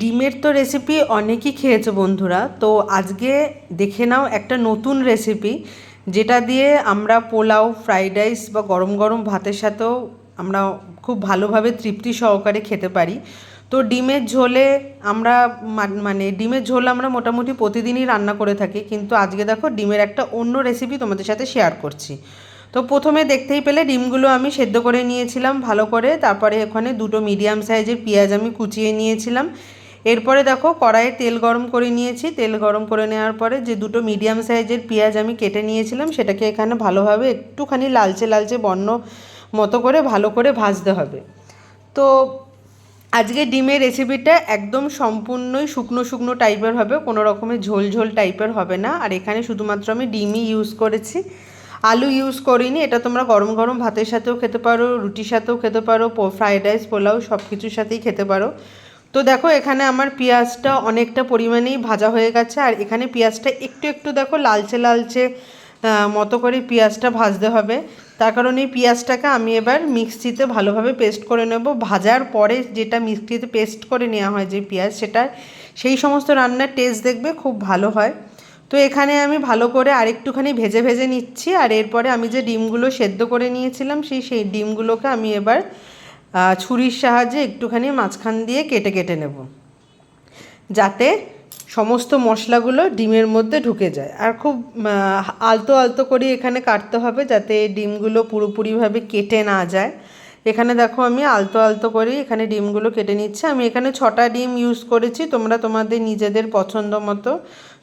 ডিমের তো রেসিপি অনেকই খেয়েছো বন্ধুরা, তো আজকে দেখে নাও একটা নতুন রেসিপি যেটা দিয়ে আমরা পোলাও ফ্রাইড রাইস বা গরম গরম ভাতের সাথেও আমরা খুব ভালোভাবে তৃপ্তি সহকারে খেতে পারি। তো ডিমের ঝোলে আমরা মানে ডিমের ঝোল আমরা মোটামুটি প্রতিদিনই রান্না করে থাকি, কিন্তু আজকে দেখো ডিমের একটা অন্য রেসিপি তোমাদের সাথে শেয়ার করছি। তো প্রথমে দেখতেই পেলে ডিমগুলো আমি সেদ্ধ করে নিয়েছিলাম ভালো করে। তারপরে ওখানে দুটো মিডিয়াম সাইজের পেঁয়াজ আমি কুচিয়ে নিয়েছিলাম। এরপরে দেখো কড়াইয়ে তেল গরম করে নিয়েছি। তেল গরম করে নেওয়ার পরে যে দুটো মিডিয়াম সাইজের পেঁয়াজ আমি কেটে নিয়েছিলাম, সেটাকে এখানে ভালোভাবে একটুখানি লালচে লালচে বর্ণ মতো করে ভালো করে ভাজতে হবে। তো আজকে ডিমের রেসিপিটা একদম সম্পূর্ণই শুকনো শুকনো টাইপের হবে, কোনো রকমের ঝোল ঝোল টাইপের হবে না। আর এখানে শুধুমাত্র আমি ডিমই ইউজ করেছি। আলু ইউজ করিনি, এটা তোমরা গরম গরম ভাতের সাথেও খেতে পারো, রুটির সাথেও খেতে পারো ফ্রাইড রাইস পোলাও সব কিছুর সাথেই খেতে পারো। তো দেখো, এখানে আমার পেঁয়াজটা অনেকটা পরিমাণেই ভাজা হয়ে গেছে, আর এখানে পেঁয়াজটা একটু একটু দেখো লালচে লালচে মতো করে পেঁয়াজটা ভাজতে হবে। তার কারণে এই পেঁয়াজটাকে আমি এবার মিক্সিতে ভালোভাবে পেস্ট করে নেব। ভাজার পরে যেটা মিক্সিতে পেস্ট করে নেওয়া হয় যে পেঁয়াজ, সেটা সেই সমস্ত রান্নার টেস্ট দেখবে, খুব ভালো হয়। তো এখানে আমি ভালো করে আরেকটুখানি ভেজে ভেজে নিচ্ছি, আর এরপরে আমি যে ডিমগুলো সেদ্ধ করে নিয়েছিলাম, সেই সেই ডিমগুলোকে আমি এবার ছুরির সাহায্যে একটুখানি মাঝখান দিয়ে কেটে কেটে নেব। যাতে সমস্ত মশলাগুলো ডিমের মধ্যে ঢুকে যায়। আর খুব আলতো আলতো করে এখানে কাটতে হবে, যাতে ডিমগুলো পুরোপুরিভাবে কেটে না যায়। এখানে দেখো আমি আলতো আলতো করে এখানে ডিমগুলো কেটে নিচ্ছি। আমি এখানে ছটা ডিম ইউজ করেছি, তোমরা তোমাদের নিজেদের পছন্দ মতো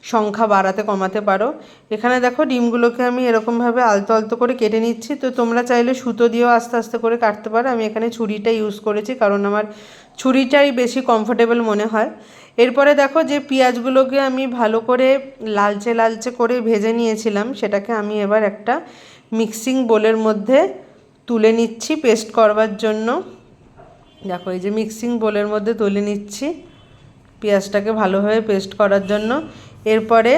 সংখ্যা বাড়াতে, কমাতে পারো। এখানে দেখো ডিমগুলোকে আমি এরকমভাবে আলতো আলতো করে কেটে নিচ্ছি। তো তোমরা চাইলে সুতো দিয়েও আস্তে আস্তে করে কাটতে পারো। আমি এখানে ছুরিটা ইউজ করেছি কারণ আমার ছুরিটাই বেশি কমফোর্টেবল মনে হয়। এরপরে দেখো যে পেঁয়াজগুলোকে আমি ভালো করে লালচে লালচে করে ভেজে নিয়েছিলাম। সেটাকে আমি এবার একটা মিক্সিং বোলের মধ্যে তুলে নিচ্ছি পেস্ট করবার জন্য। দেখো এই যে মিক্সিং বোলের মধ্যে তুলে নিচ্ছি। পেঁয়াজটাকে ভালোভাবে পেস্ট করার জন্য। এরপরে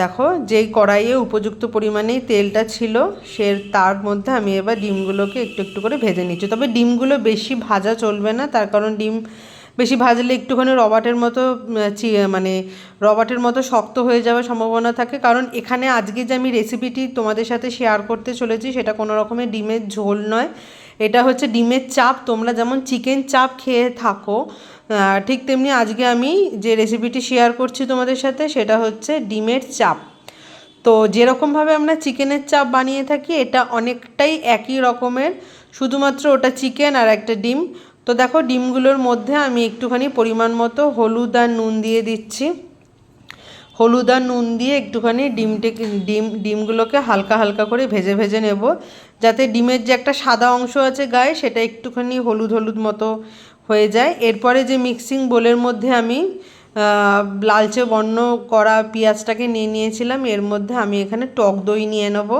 দেখো, যেই কড়াইয়ে উপযুক্ত পরিমাণেই তেলটা ছিল, সে তার মধ্যে আমি এবার ডিমগুলোকে একটু একটু করে ভেজে নিচ্ছি। তবে ডিমগুলো বেশি ভাজা চলবে না, তার কারণ ডিম বেশি ভাজলে একটুখানি রবাটের মতো মানে রবাটের মতো শক্ত হয়ে যাওয়ার সম্ভাবনা থাকে। কারণ এখানে আজকে যে আমি রেসিপিটি তোমাদের সাথে শেয়ার করতে চলেছি, সেটা কোনো রকমের ডিমের ঝোল নয়। এটা হচ্ছে ডিমের চাপ। তোমরা যেমন চিকেন চাপ খেয়ে থাকো ঠিক তেমনি আজকে আমি যে রেসিপিটি শেয়ার করছি তোমাদের সাথে, সেটা হচ্ছে ডিমের চাপ। তো যেরকমভাবে আমরা চিকেনের চাপ বানিয়ে থাকি, এটা অনেকটাই একই রকমের। শুধুমাত্র ওটা চিকেন আর একটা ডিম। তো দেখো, ডিমগুলোর মধ্যে আমি একটুখানি পরিমাণ মতো হলুদ আর নুন দিয়ে দিচ্ছি। হলুদ আর নুন দিয়ে একটুখানি ডিমটাকে, ডিম, ডিমগুলোকে হালকা হালকা করে ভেজে ভেজে নেব। যাতে ডিমের যে একটা সাদা অংশ আছে গায়ে, সেটা একটুখানি হলুদ হলুদ মতো হয়ে যায়। এরপরে যে মিক্সিং বোলের মধ্যে আমি লালচে বর্ণ করা পেঁয়াজটাকে নিয়ে নিয়েছিলাম। এর মধ্যে আমি এখানে টক দই নিয়ে নেব।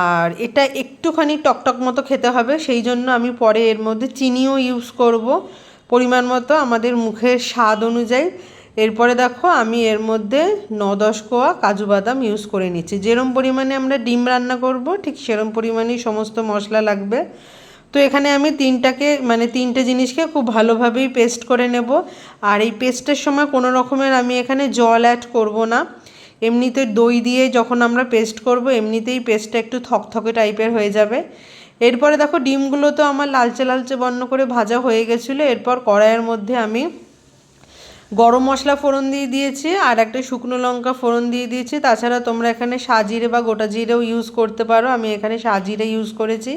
আর এটা একটুখানি টকটক মতো খেতে হবে। সেই জন্য আমি পরে এর মধ্যে চিনিও ইউজ করব। পরিমাণ মতো আমাদের মুখের স্বাদ অনুযায়ী। এরপরে দেখো, আমি এর মধ্যে ন দশ কোয়া কাজু বাদাম ইউজ করে নিচ্ছি। যেরম পরিমাণে আমরা ডিম রান্না করব, ঠিক সেরম পরিমাণেই সমস্ত মশলা লাগবে। তো এখানে আমি তিনটাকে মানে তিনটে জিনিসকে খুব ভালোভাবেই পেস্ট করে নেব। আর এই পেস্টের সময় কোনো রকমের আমি এখানে জল অ্যাড করব না। এমনিতে দই দিয়ে যখন আমরা পেস্ট করব, এমনিতেই পেস্টটা একটু থকথকে টাইপের হয়ে যাবে। এরপরে দেখো, ডিমগুলো তো আমার লালচে লালচে বর্ণ করে ভাজা হয়ে গেছিল। এরপর কড়াইয়ের মধ্যে আমি গরম মশলা ফোড়ন দিয়ে দিয়েছি, আর একটা শুকনো লঙ্কা ফোড়ন দিয়ে দিয়েছি। তাছাড়া তোমরা এখানে সাজিরে বা গোটা জিরেও ইউজ করতে পারো। আমি এখানে সাজিরে ইউজ করেছি।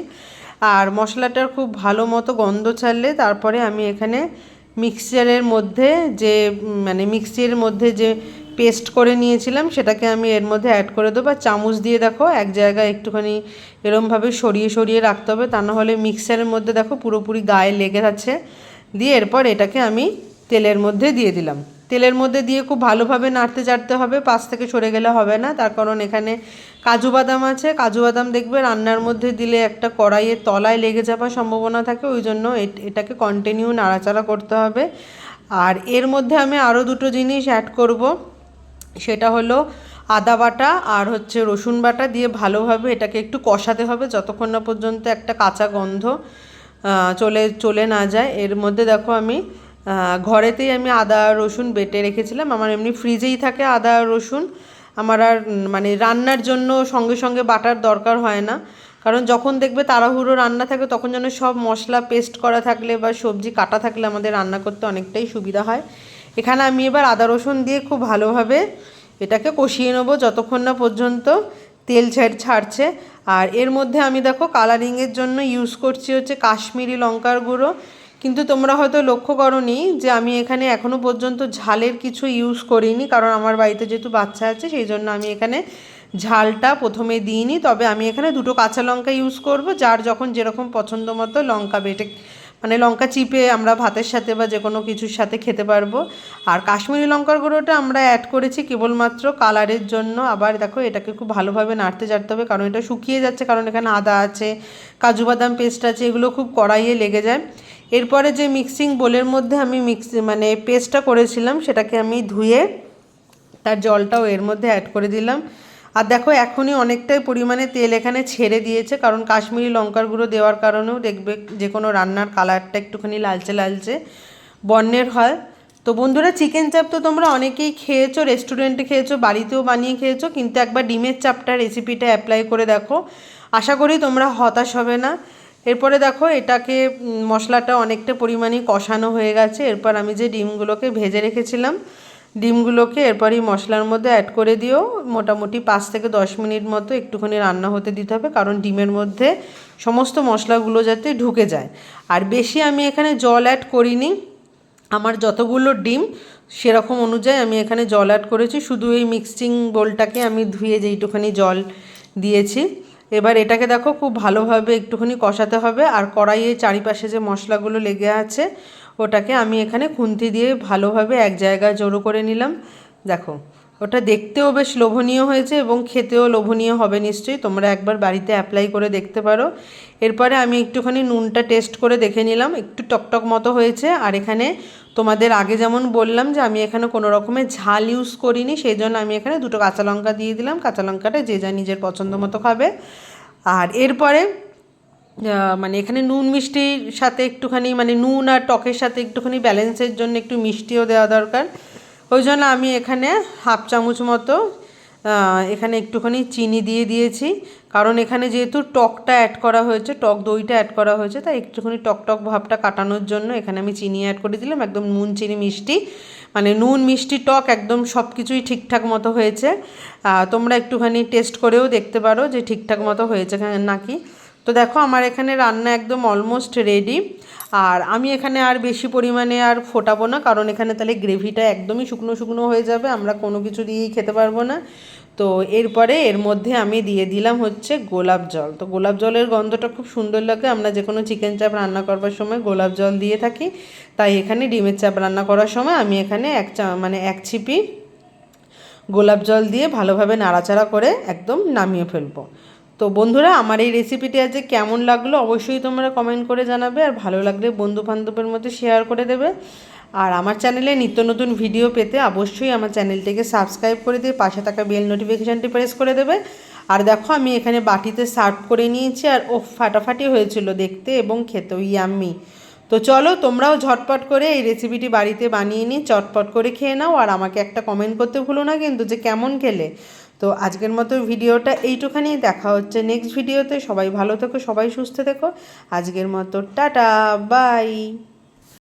আর মশলাটার খুব ভালো মতো গন্ধ ছাড়লে তারপরে আমি এখানে মিক্সচারের মধ্যে যে মানে মিক্সির মধ্যে যে পেস্ট করে নিয়েছিলাম সেটাকে আমি এর মধ্যে অ্যাড করে দেবো। আর চামচ দিয়ে দেখো এক জায়গায় একটুখানি এরমভাবে সরিয়ে সরিয়ে রাখতে হবে, তা না হলে মিক্সারের মধ্যে দেখো পুরোপুরি গায়ে লেগে আছে দিয়ে এরপর এটাকে আমি তেলের মধ্যে দিয়ে দিলাম। তেলের মধ্যে দিয়ে খুব ভালোভাবে নাড়তে চাড়তে হবে, পাশ থেকে সরে গেলে হবে না। তার কারণ এখানে কাজু বাদাম আছে। কাজু বাদাম দেখবে রান্নার মধ্যে দিলে একটা কড়াইয়ের তলায় লেগে যাওয়ার সম্ভাবনা থাকে, ওই জন্য এট- এটাকে কন্টিনিউ নাড়াচাড়া করতে হবে। আর এর মধ্যে আমি আরও দুটো জিনিস অ্যাড করব। সেটা হলো আদা বাটা আর হচ্ছে রসুন বাটা দিয়ে ভালোভাবে এটাকে একটু কষাতে হবে যতক্ষণ না পর্যন্ত একটা কাঁচা গন্ধ চলে চলে না যায়। এর মধ্যে দেখো আমি ঘরেতেই আমি আদা, রসুন বেটে রেখেছিলাম। আমার এমনি ফ্রিজেই থাকে আদা, রসুন। আমার আর মানে রান্নার জন্য সঙ্গে সঙ্গে বাটার দরকার হয় না। কারণ যখন দেখবে তাড়াহুড়ো রান্না থাকে, তখন যেন সব মশলা পেস্ট করা থাকলে বা সবজি কাটা থাকলে আমাদের রান্না করতে অনেকটাই সুবিধা হয়। এখানে আমি এবার আদা, রসুন দিয়ে খুব ভালোভাবে এটাকে কষিয়ে নেব যতক্ষণ না পর্যন্ত তেল ছেড়, ছাড়ছে। আর এর মধ্যে আমি দেখো কালারিংয়ের জন্য ইউজ করছি হচ্ছে কাশ্মীরি লঙ্কার গুঁড়ো। কিন্তু তোমরা হয়তো লক্ষ্য করনি যে আমি এখানে এখনও পর্যন্ত ঝালের কিছু ইউজ করিনি, কারণ আমার বাড়িতে যেহেতু বাচ্চা আছে, সেই জন্য আমি এখানে ঝালটা প্রথমে দিইনি। তবে আমি এখানে দুটো কাঁচা লঙ্কা ইউজ করব, যার যখন যেরকম পছন্দ মতো লঙ্কা বেটে মানে লঙ্কা চিপে আমরা ভাতের সাথে বা যে কোনো কিছুর সাথে খেতে পারব। আর কাশ্মীরি লঙ্কার গুঁড়োটা আমরা অ্যাড করেছি কেবলমাত্র কালারের জন্য। আবার দেখো, এটাকে খুব ভালোভাবে নাড়তে চাড়তে হবে, কারণ এটা শুকিয়ে যাচ্ছে, কারণ এখানে আদা আছে, কাজু বাদাম পেস্ট আছে, এগুলো খুব কড়াইয়ে লেগে যায়। এরপরে যে মিক্সিং বোলের মধ্যে আমি মিক্স মানে পেস্টটা করেছিলাম, সেটাকে আমি ধুয়ে তার জলটাও এর মধ্যে অ্যাড করে দিলাম। আর দেখো, এখনই অনেকটাই পরিমাণে তেল এখানে ছেড়ে দিয়েছে, কারণ কাশ্মীরি লঙ্কার গুঁড়ো দেওয়ার কারণেও দেখবে যে কোনো রান্নার কালারটা একটুখানি লালচে লালচে বর্ণের হয়। তো বন্ধুরা চিকেন চাপ তো তোমরা অনেকেই খেয়েছো রেস্টুরেন্টে খেয়েছো, বাড়িতেও বানিয়ে খেয়েছো, কিন্তু একবার ডিমের চাপটা রেসিপিটা অ্যাপ্লাই করে দেখো। আশা করি তোমরা হতাশ হবে না। এরপরে দেখো এটাকে মশলাটা অনেকটা পরিমাণে কষানো হয়ে গেছে। এরপর আমি যে ডিমগুলোকে ভেজে রেখেছিলাম, ডিমগুলোকে এরপরই মশলার মধ্যে অ্যাড করে দিও। মোটামুটি পাঁচ থেকে দশ মিনিট মতো একটুখানি রান্না হতে দিতে হবে, কারণ ডিমের মধ্যে সমস্ত মশলাগুলো যাতে ঢুকে যায়। আর বেশি আমি এখানে জল অ্যাড করিনি। আমার যতগুলো ডিম, সেরকম অনুযায়ী আমি এখানে জল অ্যাড করেছি। শুধু এই মিক্সিং বোলটাকে আমি ধুয়ে যেইটুখানি জল দিয়েছি। এবার এটাকে দেখো খুব ভালোভাবে একটুখানি কষাতে হবে আর কড়াইয়ের চারিপাশে যে মশলাগুলো লেগে আছে, ওটাকে আমি এখানে খুন্তি দিয়ে ভালোভাবে এক জায়গায় জড়ো করে নিলাম। দেখো ওটা দেখতেও বেশ লোভনীয় হয়েছে এবং খেতেও লোভনীয় হবে নিশ্চয়ই। তোমরা একবার বাড়িতে অ্যাপ্লাই করে দেখতে পারো। এরপরে আমি একটুখানি নুনটা টেস্ট করে দেখে নিলাম। একটু টকটক মতো হয়েছে। আর এখানে তোমাদের আগে যেমন বললাম যে আমি এখানে কোনো রকমের ঝাল ইউজ করিনি, সেই জন্য আমি এখানে দুটো কাঁচা লঙ্কা দিয়ে দিলাম। কাঁচা লঙ্কাটা যে যা নিজের পছন্দ মতো খাবে। আর এরপরে মানে এখানে নুন মিষ্টির সাথে একটুখানি মানে নুন আর টকের সাথে একটুখানি ব্যালেন্সের জন্য একটু মিষ্টিও দেওয়া দরকার। ওই জন্য আমি এখানে হাফ চামচ মতো এখানে একটুখানি চিনি দিয়ে দিয়েছি। কারণ এখানে যেহেতু টকটা অ্যাড করা হয়েছে, টক দইটা অ্যাড করা হয়েছে, তাই একটুখানি টক টক ভাবটা কাটানোর জন্য এখানে আমি চিনি অ্যাড করে দিলাম। একদম নুন, চিনি, মিষ্টি মানে নুন, মিষ্টি, টক একদম সব কিছুই ঠিকঠাক মতো হয়েছে। তোমরা একটুখানি টেস্ট করেও দেখতে পারো যে ঠিকঠাক মতো হয়েছে নাকি। তো দেখো আমার এখানে রান্না একদম অলমোস্ট রেডি আর আমি এখানে আর বেশি পরিমাণে আর ফোটাবো না, কারণ এখানে তাহলে গ্রেভিটা একদমই শুকনো শুকনো হয়ে যাবে, আমরা কোনো কিছু দিয়েই খেতে পারব না। তো এরপরে এর মধ্যে আমি দিয়ে দিলাম হচ্ছে গোলাপ জল। তো গোলাপ জলের গন্ধটা খুব সুন্দর লাগে, আমরা যে কোনো চিকেন চাপ রান্না করবার সময় গোলাপ জল দিয়ে থাকি। তাই এখানে ডিমের চাপ রান্না করার সময় আমি এখানে এক চা মানে এক ছিপি গোলাপ জল দিয়ে ভালোভাবে নাড়াচাড়া করে একদম নামিয়ে ফেলব। তো বন্ধুরা, আমার এই রেসিপিটি আজকে কেমন লাগল অবশ্যই তোমরা কমেন্ট করে জানাবে আর ভালো লাগলে বন্ধু বান্ধবের মধ্যে শেয়ার করে দেবে। আর আমার চ্যানেলে নিত্য নতুন ভিডিও পেতে অবশ্যই আমার চ্যানেলটিকে সাবস্ক্রাইব করে দিয়ে পাশে থাকা বেল নোটিফিকেশানটি প্রেস করে দেবে। আর দেখো, আমি এখানে বাটিতে সার্ভ করে নিয়েছি আর ও ফাটাফাটি হয়েছিল দেখতে এবং খেতেও ইয়াম্মি তো চলো, তোমরাও ঝটপট করে এই রেসিপিটি বাড়িতে বানিয়ে নিয়ে চটপট করে খেয়ে নাও। আর আমাকে একটা কমেন্ট করতে ভুলো না কিন্তু যে কেমন খেলে। তো আজকের মতো ভিডিওটা এইটুখানি দেখা হচ্ছে নেক্সট ভিডিওতে সবাই ভালো থেকো, সবাই সুস্থ থেকো। আজকের মতো টাটা, বাই।